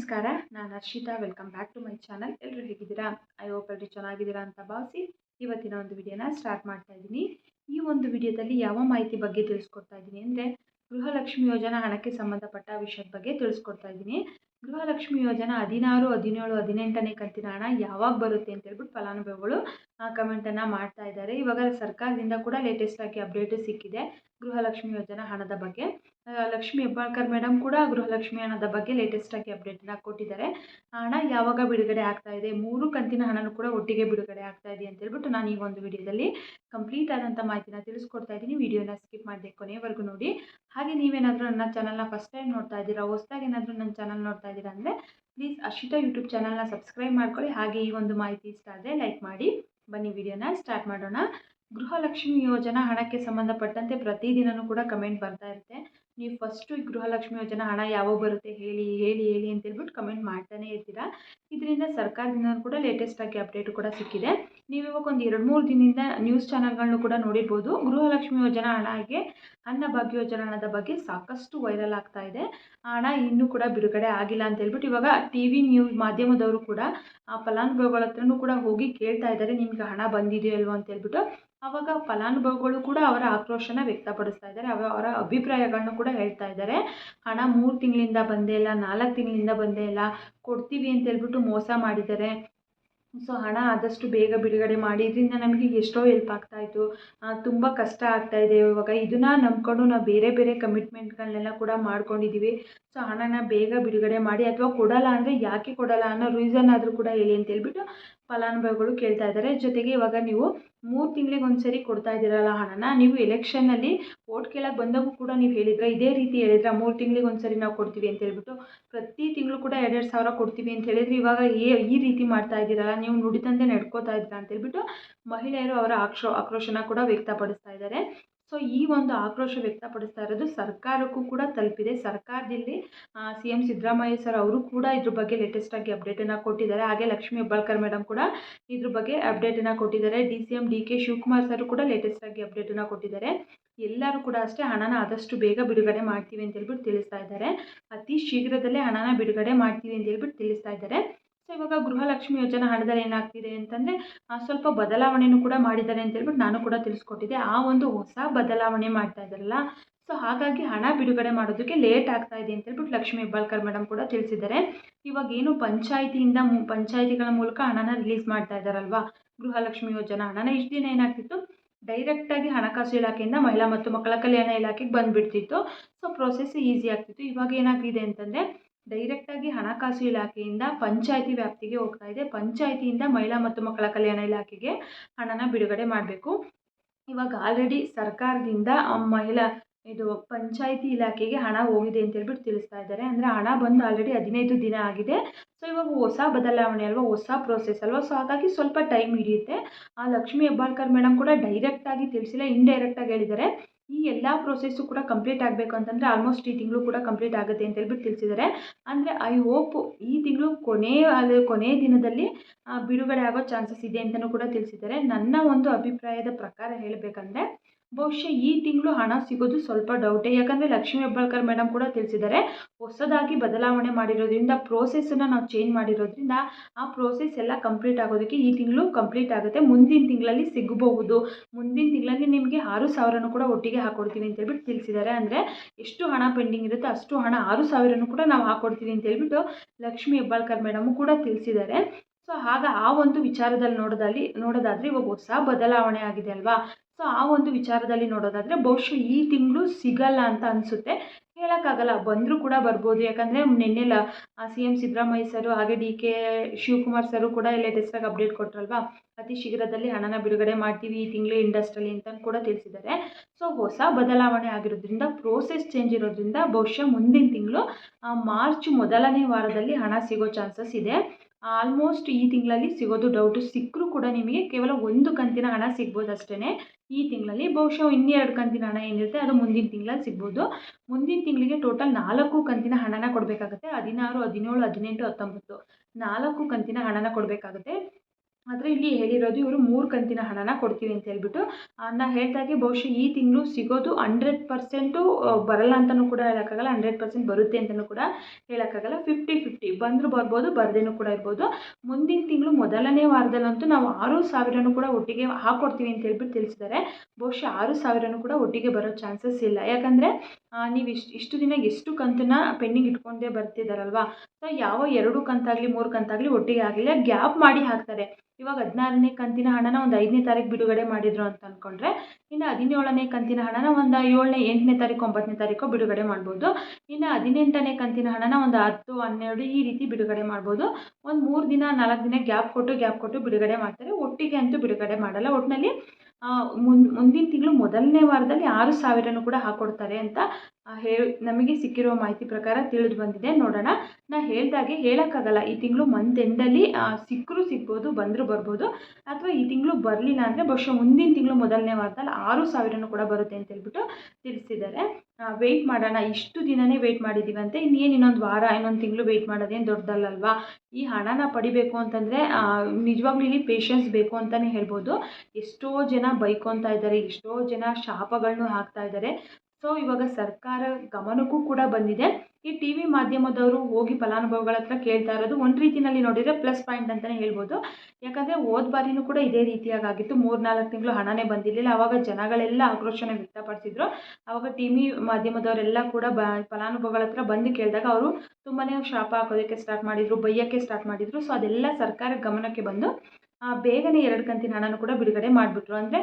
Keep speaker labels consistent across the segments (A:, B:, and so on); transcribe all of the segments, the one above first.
A: ನಮಸ್ಕಾರ, ನಾನು Harshita. Welcome back to my channel ಎಲ್ಲರೂ ಹೇಗಿದ್ದೀರಾ? ಐ ಹೋಪ್ ಎಲ್ಲರೂ ಚೆನ್ನಾಗಿದ್ದೀರಾ ಅಂತ ಭಾವಿಸಿ ಇವತ್ತಿನ ಒಂದು ವಿಡಿಯೋನ ಸ್ಟಾರ್ಟ್ ಮಾಡ್ತಾ ಇದ್ದೀನಿ. ಈ ಒಂದು ವಿಡಿಯೋದಲ್ಲಿ ಯಾವ ಮಾಹಿತಿ ಬಗ್ಗೆ ತಿಳಿಸ್ಕೊಡ್ತಾ ಇದ್ದೀನಿ ಅಂದರೆ ಗೃಹಲಕ್ಷ್ಮಿ ಯೋಜನಾ ಹಣಕ್ಕೆ ಸಂಬಂಧಪಟ್ಟ ವಿಷಯದ ಬಗ್ಗೆ ತಿಳಿಸ್ಕೊಡ್ತಾ ಇದ್ದೀನಿ. ಗೃಹಲಕ್ಷ್ಮಿ ಯೋಜನಾ ಹದಿನಾರು, ಹದಿನೇಳು, ಹದಿನೆಂಟನೇ ಕಂತಿನ ಹಣ ಯಾವಾಗ ಬರುತ್ತೆ ಅಂತ ಹೇಳ್ಬಿಟ್ಟು ಫಲಾನುಭವಿಗಳು ಕಮೆಂಟನ್ನು ಮಾಡ್ತಾ ಇದ್ದಾರೆ. ಇವಾಗ ಸರ್ಕಾರದಿಂದ ಕೂಡ ಲೇಟೆಸ್ಟ್ ಆಗಿ ಅಪ್ಡೇಟ್ ಸಿಕ್ಕಿದೆ ಗೃಹಲಕ್ಷ್ಮಿ ಯೋಜನಾ ಹಣದ ಬಗ್ಗೆ. ಲಕ್ಷ್ಮಿ ಹೆಬ್ಬಾಳ್ಕರ್ ಮೇಡಮ್ ಕೂಡ ಗೃಹಲಕ್ಷ್ಮಿ ಹಣದ ಬಗ್ಗೆ ಲೇಟೆಸ್ಟ್ ಆಗಿ ಅಪ್ಡೇಟನ್ನ ಕೊಟ್ಟಿದ್ದಾರೆ. ಹಣ ಯಾವಾಗ ಬಿಡುಗಡೆ ಆಗ್ತಾ ಇದೆ? ಮೂರು ಕಂತಿನ ಹಣನೂ ಕೂಡ ಒಟ್ಟಿಗೆ ಬಿಡುಗಡೆ ಆಗ್ತಾ ಇದೆ ಅಂತ ಹೇಳ್ಬಿಟ್ಟು ನಾನು ಈ ಒಂದು ವಿಡಿಯೋದಲ್ಲಿ ಕಂಪ್ಲೀಟ್ ಆದಂಥ ಮಾಹಿತಿನ ತಿಳಿಸ್ಕೊಡ್ತಾ ಇದ್ದೀನಿ. ವಿಡಿಯೋನ ಸ್ಕಿಪ್ ಮಾಡಿದೆ ಕೊನೆವರೆಗೂ ನೋಡಿ. ಹಾಗೆ ನೀವೇನಾದರೂ ನನ್ನ ಚಾನಲ್ನ ಫಸ್ಟ್ ಟೈಮ್ ನೋಡ್ತಾ ಇದ್ದೀರಾ, ಹೊಸದಾಗಿ ಏನಾದರೂ ನನ್ನ ಚಾನಲ್ ನೋಡ್ತಾ ಇದ್ದೀರಾ ಅಂದರೆ ಪ್ಲೀಸ್ ಅಶಿತಾ ಯೂಟ್ಯೂಬ್ ಚಾನಲ್ನ ಸಬ್ಸ್ಕ್ರೈಬ್ ಮಾಡ್ಕೊಳ್ಳಿ. ಹಾಗೆ ಈ ಒಂದು ಮಾಹಿತಿ ಇಷ್ಟ ಆದರೆ ಲೈಕ್ ಮಾಡಿ. ಬನ್ನಿ ವಿಡಿಯೋನ ಸ್ಟಾರ್ಟ್ ಮಾಡೋಣ. ಗೃಹಲಕ್ಷ್ಮಿ ಯೋಜನಾ ಹಣಕ್ಕೆ ಸಂಬಂಧಪಟ್ಟಂತೆ ಪ್ರತಿದಿನವೂ ಕೂಡ ಕಮೆಂಟ್ ಬರ್ತಾ ಇರುತ್ತೆ. ನೀವು ಫಸ್ಟು ಈ ಗೃಹಲಕ್ಷ್ಮಿ ಯೋಜನೆ ಹಣ ಯಾವಾಗ ಬರುತ್ತೆ ಹೇಳಿ ಹೇಳಿ ಹೇಳಿ ಅಂತ ಹೇಳ್ಬಿಟ್ಟು ಕಮೆಂಟ್ ಮಾಡ್ತಾನೆ ಇರ್ತೀರಾ? ಇದರಿಂದ ಸರ್ಕಾರದಿಂದ ಕೂಡ ಲೇಟೆಸ್ಟ್ ಆಗಿ ಅಪ್ಡೇಟ್ ಕೂಡ ಸಿಕ್ಕಿದೆ. ನೀವು ಇವಾಗ ಒಂದು ಎರಡು ಮೂರು ದಿನದಿಂದ ನ್ಯೂಸ್ ಚಾನಲ್ಗಳನ್ನು ಕೂಡ ನೋಡಿರ್ಬೋದು. ಗೃಹಲಕ್ಷ್ಮಿ ಯೋಜನಾ ಹಣಗೆ ಅನ್ನಭಾಗ್ಯ ಯೋಜನಾ ಹಣದ ಬಗ್ಗೆ ಸಾಕಷ್ಟು ವೈರಲ್ ಆಗ್ತಾ ಇದೆ. ಆ ಹಣ ಇನ್ನೂ ಕೂಡ ಬಿಡುಗಡೆ ಆಗಿಲ್ಲ ಅಂತ ಹೇಳ್ಬಿಟ್ಟು ಇವಾಗ ಟಿ ವಿ ನ್ಯೂಸ್ ಮಾಧ್ಯಮದವರು ಕೂಡ ಆ ಫಲಾನುಭವಿಗಳ ಹತ್ರನೂ ಕೂಡ ಹೋಗಿ ಕೇಳ್ತಾ ಇದ್ದಾರೆ, ನಿಮ್ಗೆ ಹಣ ಬಂದಿದೆಯೋ ಇಲ್ವೋ ಅಂತ ಹೇಳ್ಬಿಟ್ಟು. ಆವಾಗ ಫಲಾನುಭವಿಗಳು ಕೂಡ ಅವರ ಆಕ್ರೋಶನ ವ್ಯಕ್ತಪಡಿಸ್ತಾ ಇದ್ದಾರೆ. ಅವ, ಅವರ ಅಭಿಪ್ರಾಯಗಳನ್ನು ಕೂಡ ಹೇಳ್ತಾ ಇದ್ದಾರೆ. ಹಣ ಮೂರು ತಿಂಗಳಿಂದ ಬಂದೇ ಇಲ್ಲ, ನಾಲ್ಕು ತಿಂಗಳಿಂದ ಬಂದೇ ಇಲ್ಲ, ಕೊಡ್ತೀವಿ ಅಂತ ಹೇಳ್ಬಿಟ್ಟು ಮೋಸ ಮಾಡಿದ್ದಾರೆ. ಸೊ, ಹಣ ಆದಷ್ಟು ಬೇಗ ಬಿಡುಗಡೆ ಮಾಡಿ. ಇದರಿಂದ ನಮಗೆ ಎಷ್ಟೋ ಹೆಲ್ಪ್ ಆಗ್ತಾಯಿತ್ತು ತುಂಬ ಕಷ್ಟ ಆಗ್ತಾಯಿದೆ ಇವಾಗ ಇದನ್ನು ನಂಬ್ಕೊಂಡು ನಾವು ಬೇರೆ ಬೇರೆ ಕಮಿಟ್ಮೆಂಟ್ಗಳನ್ನೆಲ್ಲ ಕೂಡ ಮಾಡ್ಕೊಂಡಿದ್ದೀವಿ ಸೊ ಹಣನ ಬೇಗ ಬಿಡುಗಡೆ ಮಾಡಿ ಅಥವಾ ಕೊಡಲ್ಲ ಅಂದರೆ ಯಾಕೆ ಕೊಡಲ್ಲ ಅನ್ನೋ ರೀಸನ್ ಆದರೂ ಕೂಡ ಹೇಳಿ ಅಂತ ಹೇಳ್ಬಿಟ್ಟು ಫಲಾನುಭವಿಗಳು ಕೇಳ್ತಾ ಇದ್ದಾರೆ. ಜೊತೆಗೆ ಇವಾಗ ನೀವು ಮೂರು ತಿಂಗಳಿಗೆ ಒಂದು ಸರಿ ಕೊಡ್ತಾ ಇದ್ದೀರಲ್ಲ ಹಣನ, ನೀವು ಎಲೆಕ್ಷನ್ನಲ್ಲಿ ವೋಟ್ ಕೇಳಕ್ಕೆ ಬಂದಾಗೂ ಕೂಡ ನೀವು ಹೇಳಿದ್ರೆ ಇದೇ ರೀತಿ ಹೇಳಿದ್ರೆ ಮೂರು ತಿಂಗಳಿಗೆ ಒಂದು ಸರಿ ನಾವು ಕೊಡ್ತೀವಿ ಅಂತ ಹೇಳ್ಬಿಟ್ಟು ಪ್ರತಿ ತಿಂಗಳು ಕೂಡ ಎರಡೆರಡು ಸಾವಿರ ಕೊಡ್ತೀವಿ ಅಂತ ಹೇಳಿದ್ರೆ ಇವಾಗ ಈ ರೀತಿ ಮಾಡ್ತಾ ಇದ್ದೀರಲ್ಲ, ನೀವು ನುಡಿದಂತೆ ನಡ್ಕೋತಾ ಇದ್ದೀರಾ ಅಂತ ಹೇಳ್ಬಿಟ್ಟು ಮಹಿಳೆಯರು ಅವರ ಆಕ್ರೋ, ಆಕ್ರೋಶನ ಕೂಡ ವ್ಯಕ್ತಪಡಿಸ್ತಾ ಇದ್ದಾರೆ. ಸೊ ಈ ಒಂದು ಆಕ್ರೋಶ ವ್ಯಕ್ತಪಡಿಸ್ತಾ ಇರೋದು ಸರ್ಕಾರಕ್ಕೂ ಕೂಡ ತಲುಪಿದೆ. ಸರ್ಕಾರದಲ್ಲಿ ಸಿ ಎಂ ಸಿದ್ದರಾಮಯ್ಯ ಸರ್ ಅವರು ಕೂಡ ಇದ್ರ ಬಗ್ಗೆ ಲೇಟೆಸ್ಟ್ ಆಗಿ ಅಪ್ಡೇಟನ್ನು ಕೊಟ್ಟಿದ್ದಾರೆ. ಹಾಗೆ ಲಕ್ಷ್ಮಿ ಹೆಬ್ಬಾಳ್ಕರ್ ಮೇಡಮ್ ಕೂಡ ಇದ್ರ ಬಗ್ಗೆ ಅಪ್ಡೇಟನ್ನು ಕೊಟ್ಟಿದ್ದಾರೆ. D C M, D K Shivakumar sir ಕೂಡ ಲೇಟೆಸ್ಟ್ ಆಗಿ ಅಪ್ಡೇಟನ್ನು ಕೊಟ್ಟಿದ್ದಾರೆ. ಎಲ್ಲರೂ ಕೂಡ ಅಷ್ಟೇ ಹಣನ ಆದಷ್ಟು ಬೇಗ ಬಿಡುಗಡೆ ಮಾಡ್ತೀವಿ ಅಂತ ಹೇಳ್ಬಿಟ್ಟು ತಿಳಿಸ್ತಾ ಇದ್ದಾರೆ. ಅತಿ ಶೀಘ್ರದಲ್ಲೇ ಹಣನ ಬಿಡುಗಡೆ ಮಾಡ್ತೀವಿ ಅಂತ ಹೇಳ್ಬಿಟ್ಟು ತಿಳಿಸ್ತಾ ಇದ್ದಾರೆ. ಸೊ, ಇವಾಗ ಗೃಹಲಕ್ಷ್ಮಿ ಯೋಜನಾ ಹಣದಲ್ಲಿ ಏನಾಗ್ತಿದೆ ಅಂತಂದರೆ ಸ್ವಲ್ಪ ಬದಲಾವಣೆಯೂ ಕೂಡ ಮಾಡಿದ್ದಾರೆ ಅಂತ ಹೇಳ್ಬಿಟ್ಟು ನಾನು ಕೂಡ ತಿಳಿಸ್ಕೊಟ್ಟಿದ್ದೆ. ಆ ಒಂದು ಹೊಸ ಬದಲಾವಣೆ ಮಾಡ್ತಾ ಇದ್ದಾರಲ್ಲ, ಸೊ, ಹಾಗಾಗಿ ಹಣ ಬಿಡುಗಡೆ ಮಾಡೋದಕ್ಕೆ ಲೇಟ್ ಆಗ್ತಾ ಇದೆ ಅಂತ ಹೇಳ್ಬಿಟ್ಟು ಲಕ್ಷ್ಮೀ ಹೆಬ್ಬಾಳ್ಕರ್ ಮೇಡಮ್ ಕೂಡ ತಿಳಿಸಿದ್ದಾರೆ. ಇವಾಗ ಏನು ಪಂಚಾಯಿತಿಯಿಂದ ಪಂಚಾಯಿತಿಗಳ ಮೂಲಕ ಹಣನ ರಿಲೀಸ್ ಮಾಡ್ತಾ ಇದ್ದಾರಲ್ವಾ? ಗೃಹಲಕ್ಷ್ಮಿ ಯೋಜನಾ ಹಣನ ಇಷ್ಟು ದಿನ ಏನಾಗ್ತಿತ್ತು? ಡೈರೆಕ್ಟಾಗಿ ಹಣಕಾಸು ಇಲಾಖೆಯಿಂದ ಮಹಿಳಾ ಮತ್ತು ಮಕ್ಕಳ ಕಲ್ಯಾಣ ಇಲಾಖೆಗೆ ಬಂದುಬಿಡ್ತಿತ್ತು. ಸೊ, ಪ್ರೊಸೆಸ್ ಈಸಿ ಆಗ್ತಿತ್ತು. ಇವಾಗ ಏನಾಗಿದೆ ಅಂತಂದರೆ ಡೈರೆಕ್ಟಾಗಿ ಹಣಕಾಸು ಇಲಾಖೆಯಿಂದ ಪಂಚಾಯಿತಿ ವ್ಯಾಪ್ತಿಗೆ ಹೋಗ್ತಾ ಇದೆ. ಪಂಚಾಯಿತಿಯಿಂದ ಮಹಿಳಾ ಮತ್ತು ಮಕ್ಕಳ ಕಲ್ಯಾಣ ಇಲಾಖೆಗೆ ಹಣನ ಬಿಡುಗಡೆ ಮಾಡಬೇಕು. ಇವಾಗ ಆಲ್ರೆಡಿ ಸರ್ಕಾರದಿಂದ ಮಹಿಳಾ, ಇದು ಪಂಚಾಯಿತಿ ಇಲಾಖೆಗೆ ಹಣ ಹೋಗಿದೆ ಅಂತ ಹೇಳ್ಬಿಟ್ಟು ತಿಳಿಸ್ತಾ ಇದ್ದಾರೆ. ಅಂದರೆ ಹಣ ಬಂದು ಆಲ್ರೆಡಿ ಹದಿನೈದು ದಿನ ಆಗಿದೆ. ಸೊ ಇವಾಗ ಹೊಸ ಬದಲಾವಣೆ ಅಲ್ವಾ? ಹೊಸ ಪ್ರೋಸೆಸ್ ಅಲ್ವಾ? ಸೊ ಹಾಗಾಗಿ ಸ್ವಲ್ಪ ಟೈಮ್ ಹಿಡಿಯುತ್ತೆ. ಆ ಲಕ್ಷ್ಮೀ ಹೆಬ್ಬಾಳ್ಕರ್ ಮೇಡಮ್ ಕೂಡ ಡೈರೆಕ್ಟಾಗಿ ತಿಳಿಸಿಲ್ಲ ಇಂಡೈರೆಕ್ಟಾಗಿ ಹೇಳಿದ್ದಾರೆ. ಈ ಎಲ್ಲ ಪ್ರೋಸೆಸ್ಸು ಕೂಡ ಕಂಪ್ಲೀಟ್ ಆಗಬೇಕು ಅಂತಂದರೆ ಆಲ್ಮೋಸ್ಟ್ ಈ ತಿಂಗಳು ಕೂಡ ಕಂಪ್ಲೀಟ್ ಆಗುತ್ತೆ ಅಂತ ಹೇಳ್ಬಿಟ್ಟು ತಿಳಿಸಿದ್ದಾರೆ ಅಂದರೆ ಐ ಹೋಪ್ ಈ ತಿಂಗಳು ಕೊನೆಯ ಅದು ಕೊನೆಯ ದಿನದಲ್ಲಿ ಬಿಡುಗಡೆ ಆಗೋ ಚಾನ್ಸಸ್ ಇದೆ ಅಂತಲೂ ಕೂಡ ತಿಳಿಸಿದ್ದಾರೆ ನನ್ನ ಒಂದು ಅಭಿಪ್ರಾಯದ ಪ್ರಕಾರ ಹೇಳಬೇಕಂದ್ರೆ ಬಹುಶಃ ಈ ತಿಂಗಳು ಹಣ ಸಿಗೋದು ಸ್ವಲ್ಪ ಡೌಟೇ ಯಾಕಂದರೆ ಲಕ್ಷ್ಮೀ ಹೆಬ್ಬಾಳ್ಕರ್ ಮೇಡಮ್ ಕೂಡ ತಿಳಿಸಿದ್ದಾರೆ, ಹೊಸದಾಗಿ ಬದಲಾವಣೆ ಮಾಡಿರೋದ್ರಿಂದ ಪ್ರೋಸೆಸ್ಸನ್ನು ನಾವು ಚೇಂಜ್ ಮಾಡಿರೋದ್ರಿಂದ ಆ ಪ್ರೋಸೆಸ್ ಎಲ್ಲ ಕಂಪ್ಲೀಟ್ ಆಗೋದಕ್ಕೆ ಈ ತಿಂಗಳು ಕಂಪ್ಲೀಟ್ ಆಗುತ್ತೆ. ಮುಂದಿನ ತಿಂಗಳಲ್ಲಿ ಸಿಗಬಹುದು. ಮುಂದಿನ ತಿಂಗಳಲ್ಲಿ ನಿಮಗೆ ಆರು ಸಾವಿರನೂ ಕೂಡ ಒಟ್ಟಿಗೆ ಹಾಕೊಡ್ತೀವಿ ಅಂತ ಹೇಳ್ಬಿಟ್ಟು ತಿಳಿಸಿದ್ದಾರೆ. ಅಂದರೆ ಎಷ್ಟು ಹಣ ಪೆಂಡಿಂಗ್ ಇರುತ್ತೆ ಅಷ್ಟು ಹಣ ಆರು ಸಾವಿರನೂ ಕೂಡ ನಾವು ಹಾಕೊಡ್ತೀವಿ ಅಂತ ಹೇಳ್ಬಿಟ್ಟು ಲಕ್ಷ್ಮೀ ಹೆಬ್ಬಾಳ್ಕರ್ ಮೇಡಮು ಕೂಡ ತಿಳಿಸಿದ್ದಾರೆ. ಸೊ ಆಗ ಆ ಒಂದು ವಿಚಾರದಲ್ಲಿ ನೋಡೋದಲ್ಲಿ, ನೋಡೋದಾದರೆ ಇವಾಗ ಹೊಸ ಬದಲಾವಣೆ ಆಗಿದೆ ಅಲ್ವಾ? ಸೊ ಆ ಒಂದು ವಿಚಾರದಲ್ಲಿ ನೋಡೋದಾದರೆ ಬಹುಶಃ ಈ ತಿಂಗಳು ಸಿಗಲ್ಲ ಅಂತ ಅನಿಸುತ್ತೆ. ಹೇಳೋಕ್ಕಾಗಲ್ಲ, ಬಂದರೂ ಕೂಡ ಬರ್ಬೋದು. ಯಾಕಂದರೆ ನಿನ್ನೆ ಲ ಸಿ ಎಂ ಸಿದ್ದರಾಮಯ್ಯ ಸರು ಹಾಗೆ ಡಿ ಕೆ ಶಿವಕುಮಾರ್ ಸರು ಕೂಡ ಲೇಟೆಸ್ಟಾಗಿ ಅಪ್ಡೇಟ್ ಕೊಟ್ಟರಲ್ವಾ ಅತಿ ಶೀಘ್ರದಲ್ಲಿ ಹಣನ ಬಿಡುಗಡೆ ಮಾಡ್ತೀವಿ ಈ ತಿಂಗಳು ಇಂಡಸ್ಟ್ರಿಯಲ್ಲಿ ಅಂತ ಕೂಡ ತಿಳಿಸಿದ್ದಾರೆ. ಸೊ ಹೊಸ ಬದಲಾವಣೆ ಆಗಿರೋದ್ರಿಂದ ಪ್ರೋಸೆಸ್ ಚೇಂಜ್ ಇರೋದ್ರಿಂದ ಬಹುಶಃ ಮುಂದಿನ ತಿಂಗಳು ಮಾರ್ಚ್ ಮೊದಲನೇ ವಾರದಲ್ಲಿ ಹಣ ಸಿಗೋ ಚಾನ್ಸಸ್ ಇದೆ. ಆಲ್ಮೋಸ್ಟ್ ಈ ತಿಂಗಳಲ್ಲಿ ಸಿಗೋದು ಡೌಟು ಸಿಕ್ಕರೂ ಕೂಡ ನಿಮಗೆ ಕೇವಲ ಒಂದು ಕಂತಿನ ಹಣ ಸಿಗ್ಬೋದು ಅಷ್ಟೇ ಈ ತಿಂಗಳಲ್ಲಿ ಬಹುಶಃ ಇನ್ನೆರಡು ಕಂತಿನ ಹಣ ಏನಿರುತ್ತೆ ಅದು ಮುಂದಿನ ತಿಂಗಳಲ್ಲಿ ಸಿಗ್ಬೋದು. ಮುಂದಿನ ತಿಂಗಳಿಗೆ ಟೋಟಲ್ ನಾಲ್ಕು ಕಂತಿನ ಹಣನ ಕೊಡಬೇಕಾಗುತ್ತೆ. ಹದಿನಾರು, ಹದಿನೇಳು, ಹದಿನೆಂಟು, ಹತ್ತೊಂಬತ್ತು. ನಾಲ್ಕು ಕಂತಿನ ಹಣನ ಕೊಡಬೇಕಾಗುತ್ತೆ. ಆದರೆ ಇಲ್ಲಿ ಹೇಳಿರೋದು ಇವರು ಮೂರು ಕಂತಿನ ಹಣನ ಕೊಡ್ತೀವಿ ಅಂತ ಹೇಳ್ಬಿಟ್ಟು ನಾ ಹೇಳ್ದಾಗೆ ಬಹುಶಃ ಈ ತಿಂಗಳು ಸಿಗೋದು ಹಂಡ್ರೆಡ್ ಪರ್ಸೆಂಟು ಬರಲ್ಲ ಅಂತಲೂ ಕೂಡ ಹೇಳೋಕ್ಕಾಗಲ್ಲ ಹಂಡ್ರೆಡ್ ಪರ್ಸೆಂಟ್ ಬರುತ್ತೆ ಅಂತಲೂ ಕೂಡ ಹೇಳೋಕ್ಕಾಗಲ್ಲ. ಫಿಫ್ಟಿ ಫಿಫ್ಟಿ ಬಂದರೂ ಬರ್ಬೋದು, ಬರದೇನೂ ಕೂಡ ಇರ್ಬೋದು. ಮುಂದಿನ ತಿಂಗಳು ಮೊದಲನೇ ವಾರದಲ್ಲಂತೂ ನಾವು ಆರು ಸಾವಿರನೂ ಕೂಡ ಒಟ್ಟಿಗೆ ಹಾಕ್ಕೊಡ್ತೀವಿ ಅಂತ ಹೇಳ್ಬಿಟ್ಟು ತಿಳಿಸಿದ್ದಾರೆ. ಬಹುಶಃ ಆರು ಸಾವಿರನೂ ಕೂಡ ಒಟ್ಟಿಗೆ ಬರೋ ಚಾನ್ಸಸ್ ಇಲ್ಲ. ಯಾಕಂದರೆ ನೀವು ಇಷ್ಟು ಇಷ್ಟು ದಿನ ಎಷ್ಟು ಕಂತನ್ನು ಪೆಂಡಿಂಗ್ ಇಟ್ಕೊಂಡೇ ಬರ್ತಿದ್ದಾರಲ್ವಾ ಸೊ ಯಾವ ಎರಡು ಕಂತಾಗಲಿ, ಮೂರು ಕಂತಾಗಲಿ ಒಟ್ಟಿಗೆ ಆಗಲಿ ಗ್ಯಾಪ್ ಮಾಡಿ ಹಾಕ್ತಾರೆ. ಇವಾಗ ಹದಿನಾರನೇ ಕಂತಿನ ಹಣನ ಒಂದು ಐದನೇ ತಾರೀಕು ಬಿಡುಗಡೆ ಮಾಡಿದ್ರು ಅಂತ ಅಂದ್ಕೊಂಡ್ರೆ ಇನ್ನು ಹದಿನೇಳನೇ ಕಂತಿನ ಹಣನ ಒಂದು ಏಳನೇ, ಎಂಟನೇ ತಾರೀಕು ಒಂಬತ್ತನೇ ತಾರೀಕು ಬಿಡುಗಡೆ ಮಾಡ್ಬೋದು. ಇನ್ನು ಹದಿನೆಂಟನೇ ಕಂತಿನ ಹಣನ ಒಂದು ಹತ್ತು, ಹನ್ನೆರಡು ಈ ರೀತಿ ಬಿಡುಗಡೆ ಮಾಡ್ಬೋದು. ಒಂದು ಮೂರು ದಿನ, ನಾಲ್ಕು ದಿನ ಗ್ಯಾಪ್ ಕೊಟ್ಟು ಗ್ಯಾಪ್ ಕೊಟ್ಟು ಬಿಡುಗಡೆ ಮಾಡ್ತಾರೆ. ಒಟ್ಟಿಗೆ ಅಂತೂ ಬಿಡುಗಡೆ ಮಾಡಲ್ಲ. ಒಟ್ಟಿನಲ್ಲಿ ಮುಂದಿನ ತಿಂಗಳು ಮೊದಲನೇ ವಾರದಲ್ಲಿ ಆರು ಸಾವಿರನೂ ಕೂಡ ಹಾಕ್ಕೊಡ್ತಾರೆ ಅಂತ ಹೇಳಿ, ನಮಗೆ ಸಿಕ್ಕಿರೋ ಮಾಹಿತಿ ಪ್ರಕಾರ ತಿಳಿದು ಬಂದಿದೆ. ನೋಡೋಣ. ನಾ ಹೇಳ್ದಾಗೆ ಹೇಳೋಕ್ಕಾಗಲ್ಲ. ಈ ತಿಂಗಳು ಮಂತ್ ಎಂಡಲ್ಲಿ ಸಿಕ್ಕರೂ ಸಿಗ್ಬೋದು, ಬಂದರೂ ಬರ್ಬೋದು. ಅಥವಾ ಈ ತಿಂಗಳು ಬರಲಿಲ್ಲ ಅಂದರೆ ಬಹುಶಃ ಮುಂದಿನ ತಿಂಗಳು ಮೊದಲನೇ ವಾರದಲ್ಲಿ ಆರು ಸಾವಿರನೂ ಕೂಡ ಬರುತ್ತೆ ಅಂತ ಹೇಳ್ಬಿಟ್ಟು ತಿಳಿಸಿದ್ದಾರೆ. ವೆಯ್ಟ್ ಮಾಡೋಣ. ಇಷ್ಟು ದಿನನೇ ವೆಯ್ಟ್ ಅಂತ ಇನ್ನೇನು ಇನ್ನೊಂದು ವಾರ, ಇನ್ನೊಂದು ತಿಂಗಳು ವೆಯ್ಟ್ ಮಾಡೋದೇನು ದೊಡ್ಡದಲ್ಲಲ್ವಾ? ಈ ಹಣನ ಪಡಿಬೇಕು ಅಂತಂದರೆ ನಿಜವಾಗ್ಲೂ ಇಲ್ಲಿ ಪೇಷನ್ಸ್ ಬೇಕು ಅಂತಲೇ ಹೇಳ್ಬೋದು. ಎಷ್ಟೋ ಜನ ಬೈಕೊತಾ ಇದ್ದಾರೆ, ಎಷ್ಟೋ ಜನ ಶಾಪಗಳನ್ನು ಹಾಕ್ತಾ ಇದ್ದಾರೆ. ಸೊ ಇವಾಗ ಸರ್ಕಾರ ಗಮನಕ್ಕೂ ಕೂಡ ಬಂದಿದೆ. ಈ ಟಿ ವಿ ಮಾಧ್ಯಮದವರು ಹೋಗಿ ಫಲಾನುಭವಿಗಳ ಹತ್ರ ಕೇಳ್ತಾ ಇರೋದು ಒಂದು ರೀತಿಯಲ್ಲಿ ನೋಡಿದರೆ ಪ್ಲಸ್ ಪಾಯಿಂಟ್ ಅಂತಲೇ ಹೇಳ್ಬೋದು. ಯಾಕಂದರೆ ಹೋದ ಬಾರಿನೂ ಕೂಡ ಇದೇ ರೀತಿಯಾಗಿ ಆಗಿತ್ತು ಮೂರು ನಾಲ್ಕು ತಿಂಗಳು ಹಣನೇ ಬಂದಿರಲಿಲ್ಲ. ಆವಾಗ ಜನಗಳೆಲ್ಲ ಆಕ್ರೋಶನ ವ್ಯಕ್ತಪಡಿಸಿದ್ರು. ಆವಾಗ ಟಿ ವಿ ಮಾಧ್ಯಮದವರೆಲ್ಲ ಕೂಡ ಬ, ಫಲಾನುಭವಿಗಳ ಹತ್ರ ಬಂದು ಕೇಳಿದಾಗ ಅವರು ತುಂಬಾ ಶಾಪ ಹಾಕೋದಕ್ಕೆ ಸ್ಟಾರ್ಟ್ ಮಾಡಿದರು, ಬೈಯೋಕ್ಕೆ ಸ್ಟಾರ್ಟ್ ಮಾಡಿದರು. ಸೊ ಅದೆಲ್ಲ ಸರ್ಕಾರ ಗಮನಕ್ಕೆ ಬಂದು ಬೇಗನೆ ಎರಡು ಕಂತಿನ ಹಣನೂ ಕೂಡ ಬಿಡುಗಡೆ ಮಾಡಿಬಿಟ್ರು. ಅಂದರೆ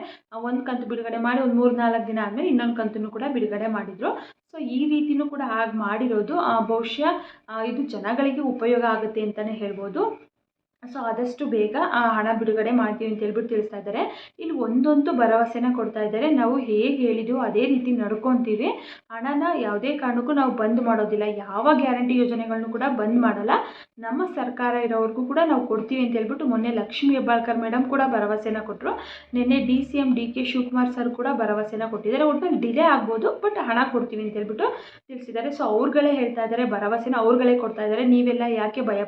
A: ಒಂದು ಕಂತು ಬಿಡುಗಡೆ ಮಾಡಿ ಒಂದು ಮೂರು ನಾಲ್ಕು ದಿನ ಆದಮೇಲೆ ಇನ್ನೊಂದು ಕಂತನ್ನು ಕೂಡ ಬಿಡುಗಡೆ ಮಾಡಿದರು. ಸೊ ಈ ರೀತಿಯೂ ಕೂಡ ಹಾಗೆ ಮಾಡಿರೋದು ಬಹುಶಃ ಇದು ಜನಗಳಿಗೆ ಉಪಯೋಗ ಆಗುತ್ತೆ ಅಂತಲೇ ಹೇಳ್ಬೋದು. ಸೊ ಆದಷ್ಟು ಬೇಗ ಹಣ ಬಿಡುಗಡೆ ಮಾಡ್ತೀವಿ ಅಂತ ಹೇಳ್ಬಿಟ್ಟು ತಿಳಿಸ್ತಾ ಇದ್ದಾರೆ. ಇಲ್ಲಿ ಒಂದೊಂದು ಭರವಸೆನ ಕೊಡ್ತಾ ಇದ್ದಾರೆ. ನಾವು ಹೇಗೆ ಹೇಳಿದೆವೋ ಅದೇ ರೀತಿ ನಡ್ಕೊತೀವಿ. ಹಣನ ಯಾವುದೇ ಕಾರಣಕ್ಕೂ ನಾವು ಬಂದ್ ಮಾಡೋದಿಲ್ಲ. ಯಾವ ಗ್ಯಾರಂಟಿ ಯೋಜನೆಗಳನ್ನು ಕೂಡ ಬಂದ್ ಮಾಡಲ್ಲ. ನಮ್ಮ ಸರ್ಕಾರ ಇರೋವರೆಗೂ ಕೂಡ ನಾವು ಕೊಡ್ತೀವಿ ಅಂತ ಹೇಳ್ಬಿಟ್ಟು ಮೊನ್ನೆ ಲಕ್ಷ್ಮೀ ಹೆಬ್ಬಾಳ್ಕರ್ ಮೇಡಮ್ ಕೂಡ ಭರವಸೆನ ಕೊಟ್ಟರು ನಿನ್ನೆ D C M, D K Shivakumar sir ಕೂಡ ಭರವಸೆನ ಕೊಟ್ಟಿದ್ದಾರೆ. ಒಟ್ಟಿನಲ್ಲಿ ಡಿಲೇ ಆಗ್ಬೋದು, ಬಟ್ ಹಣ ಕೊಡ್ತೀವಿ ಅಂತ ಹೇಳ್ಬಿಟ್ಟು ತಿಳಿಸಿದ್ದಾರೆ. ಸೊ ಅವ್ರುಗಳೇ ಹೇಳ್ತಾ ಇದ್ದಾರೆ, ಭರವಸೆನ ಅವ್ರುಗಳೇ ಕೊಡ್ತಾ ಇದ್ದಾರೆ. ನೀವೆಲ್ಲ ಯಾಕೆ ಭಯ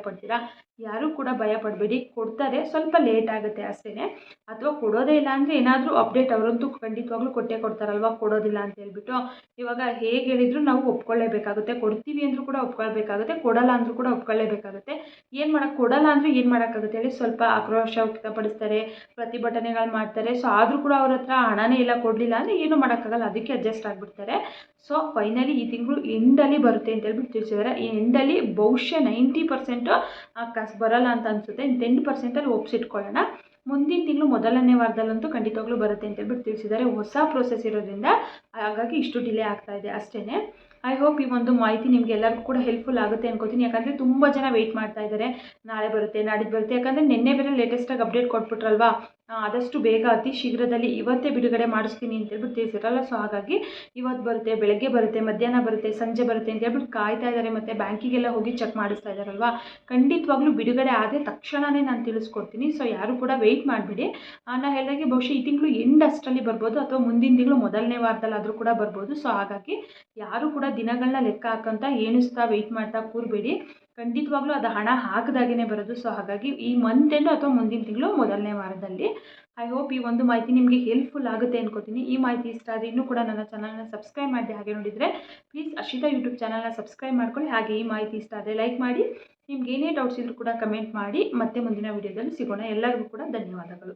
A: ಯಾರೂ ಕೂಡ ಭಯ ಪಡಬೇಡಿ ಕೊಡ್ತಾರೆ. ಸ್ವಲ್ಪ ಲೇಟ್ ಆಗುತ್ತೆ ಅಷ್ಟೇ ಅಥವಾ ಕೊಡೋದೇ ಇಲ್ಲ ಅಂದರೆ ಏನಾದರೂ ಅಪ್ಡೇಟ್ ಅವರಂತೂ ಖಂಡಿತವಾಗ್ಲೂ ಕೊಟ್ಟೇ ಕೊಡ್ತಾರಲ್ವ? ಕೊಡೋದಿಲ್ಲ ಅಂತ ಹೇಳ್ಬಿಟ್ಟು. ಇವಾಗ ಹೇಗೆ ಹೇಳಿದ್ರು ನಾವು ಒಪ್ಕೊಳ್ಳೇಬೇಕಾಗುತ್ತೆ. ಕೊಡ್ತೀವಿ ಅಂದರೂ ಕೂಡ ಒಪ್ಕೊಳ್ಬೇಕಾಗುತ್ತೆ. ಕೊಡಲ್ಲ ಅಂದರೂ ಕೂಡ ಒಪ್ಕೊಳ್ಳೇಬೇಕಾಗುತ್ತೆ. ಏನು ಮಾಡೋಕ್ಕೆ ಕೊಡಲ್ಲ ಅಂದರೆ ಏನು ಮಾಡೋಕ್ಕಾಗುತ್ತೆ ಹೇಳಿ ಸ್ವಲ್ಪ ಆಕ್ರೋಶ ವ್ಯಕ್ತಪಡಿಸ್ತಾರೆ ಪ್ರತಿಭಟನೆಗಳು ಮಾಡ್ತಾರೆ. ಸೊ ಆದರೂ ಕೂಡ ಅವ್ರ ಹತ್ರ ಹಣನೇ ಇಲ್ಲ, ಕೊಡಲಿಲ್ಲ ಅಂದರೆ ಏನು ಮಾಡೋಕ್ಕಾಗಲ್ಲ. ಅದಕ್ಕೆ ಅಡ್ಜಸ್ಟ್ ಆಗಿಬಿಡ್ತಾರೆ. ಸೊ ಫೈನಲಿ ಈ ತಿಂಗಳು ಎಂಡಲ್ಲಿ ಬರುತ್ತೆ ಅಂತ ಹೇಳ್ಬಿಟ್ಟು ತಿಳಿಸಿದ್ದಾರೆ ಈ ಎಂಡಲ್ಲಿ ಬಹುಶಃ ನೈಂಟಿ ಪರ್ಸೆಂಟು ಬರಲ್ಲ ಅಂತ ಅನಿಸುತ್ತೆ. ಟೆನ್ ಪರ್ಸೆಂಟಲ್ಲಿ ಒಪ್ಸಿಟ್ಕೊಳ್ಳೋಣ. ಮುಂದಿನ ತಿಂಗಳು ಮೊದಲನೇ ವಾರದಲ್ಲಂತೂ ಖಂಡಿತವಾಗ್ಲೂ ಬರುತ್ತೆ ಅಂತ ಹೇಳ್ಬಿಟ್ಟು ತಿಳಿಸಿದ್ದಾರೆ. ಹೊಸ ಪ್ರೋಸೆಸ್ ಇರೋದ್ರಿಂದ ಹಾಗಾಗಿ ಇಷ್ಟು ಡಿಲೇ ಆಗ್ತಾ ಇದೆ ಅಷ್ಟೇ ಐ ಹೋಪ್ ಈ ಒಂದು ಮಾಹಿತಿ ನಿಮಗೆ ಎಲ್ಲರಿಗೂ ಕೂಡ ಹೆಲ್ಪ್ಫುಲ್ ಆಗುತ್ತೆ ಅನ್ಕೋತೀನಿ. ಯಾಕಂದರೆ ತುಂಬ ಜನ ವೆಯ್ಟ್ ಮಾಡ್ತಾ ಇದ್ದಾರೆ. ನಾಳೆ ಬರುತ್ತೆ, ನಾಡಿದ್ದು ಬರುತ್ತೆ. ಯಾಕಂದರೆ ನಿನ್ನೆ ಬೇರೆ ಲೇಟೆಸ್ಟಾಗಿ ಅಪ್ಡೇಟ್ ಕೊಟ್ಬಿಟ್ರಲ್ವಾ? ಆದಷ್ಟು ಬೇಗ ಅತಿ ಶೀಘ್ರದಲ್ಲಿ ಇವತ್ತೇ ಬಿಡುಗಡೆ ಮಾಡಿಸ್ತೀನಿ ಅಂತ ಹೇಳ್ಬಿಟ್ಟು ತಿಳಿಸಿರಲ್ಲ ಸೊ ಹಾಗಾಗಿ ಇವತ್ತು ಬರುತ್ತೆ, ಬೆಳಗ್ಗೆ ಬರುತ್ತೆ, ಮಧ್ಯಾಹ್ನ ಬರುತ್ತೆ, ಸಂಜೆ ಬರುತ್ತೆ ಅಂತ ಹೇಳ್ಬಿಟ್ಟು ಕಾಯ್ತಾ ಇದ್ದಾರೆ. ಮತ್ತು ಬ್ಯಾಂಕಿಗೆಲ್ಲ ಹೋಗಿ ಚೆಕ್ ಮಾಡಿಸ್ತಾ ಇದ್ದಾರಲ್ವಾ? ಖಂಡಿತವಾಗ್ಲೂ ಬಿಡುಗಡೆ ಆದರೆ ತಕ್ಷಣವೇ ನಾನು ತಿಳಿಸ್ಕೊಡ್ತೀನಿ. ಸೊ ಯಾರು ಕೂಡ ವೆಯ್ಟ್ ಮಾಡಿಬಿಡಿ. ನಾನು ಹೇಳಿದಾಗೆ ಬಹುಶಃ ಈ ತಿಂಗಳು ಎಂಡ್ ಅಷ್ಟರಲ್ಲಿ ಬರ್ಬೋದು ಅಥವಾ ಮುಂದಿನ ತಿಂಗಳು ಮೊದಲನೇ ವಾರದಲ್ಲಾದರೂ ಕೂಡ ಬರ್ಬೋದು. ಸೊ ಹಾಗಾಗಿ ಯಾರು ಕೂಡ ದಿನಗಳನ್ನ ಲೆಕ್ಕ ಹಾಕಂತ ಏಣಿಸ್ತಾ ವೆಯ್ಟ್ ಮಾಡ್ತಾ ಕೂರಬೇಡಿ. ಖಂಡಿತವಾಗ್ಲೂ ಅದು ಹಣ ಹಾಕಿದಾಗೇ ಬರೋದು. ಸೊ ಹಾಗಾಗಿ ಈ ಮಂತ್ ಎಂಡು ಅಥವಾ ಮುಂದಿನ ತಿಂಗಳು ಮೊದಲನೇ ವಾರದಲ್ಲಿ ಐ ಹೋಪ್ ಈ ಒಂದು ಮಾಹಿತಿ ನಿಮಗೆ ಹೆಲ್ಪ್ಫುಲ್ ಆಗುತ್ತೆ ಅನ್ಕೋತೀನಿ. ಈ ಮಾಹಿತಿ ಇಷ್ಟ ಆದರೆ ಇನ್ನೂ ಕೂಡ ನನ್ನ ಚಾನಲ್ನ ಸಬ್ಸ್ಕ್ರೈಬ್ ಮಾಡಿದೆ ಹಾಗೆ ನೋಡಿದರೆ ಪ್ಲೀಸ್ ಅಶಿತಾ ಯೂಟ್ಯೂಬ್ ಚಾನಲ್ನ ಸಬ್ಸ್ಕ್ರೈಬ್ ಮಾಡ್ಕೊಳ್ಳಿ. ಹಾಗೆ ಈ ಮಾಹಿತಿ ಇಷ್ಟ ಆದರೆ ಲೈಕ್ ಮಾಡಿ. ನಿಮ್ಗೆ ಏನೇ ಡೌಟ್ಸ್ ಇದ್ರೂ ಕೂಡ ಕಮೆಂಟ್ ಮಾಡಿ. ಮತ್ತೆ ಮುಂದಿನ ವೀಡಿಯೋದಲ್ಲಿ ಸಿಗೋಣ. ಎಲ್ಲರಿಗೂ ಕೂಡ ಧನ್ಯವಾದಗಳು.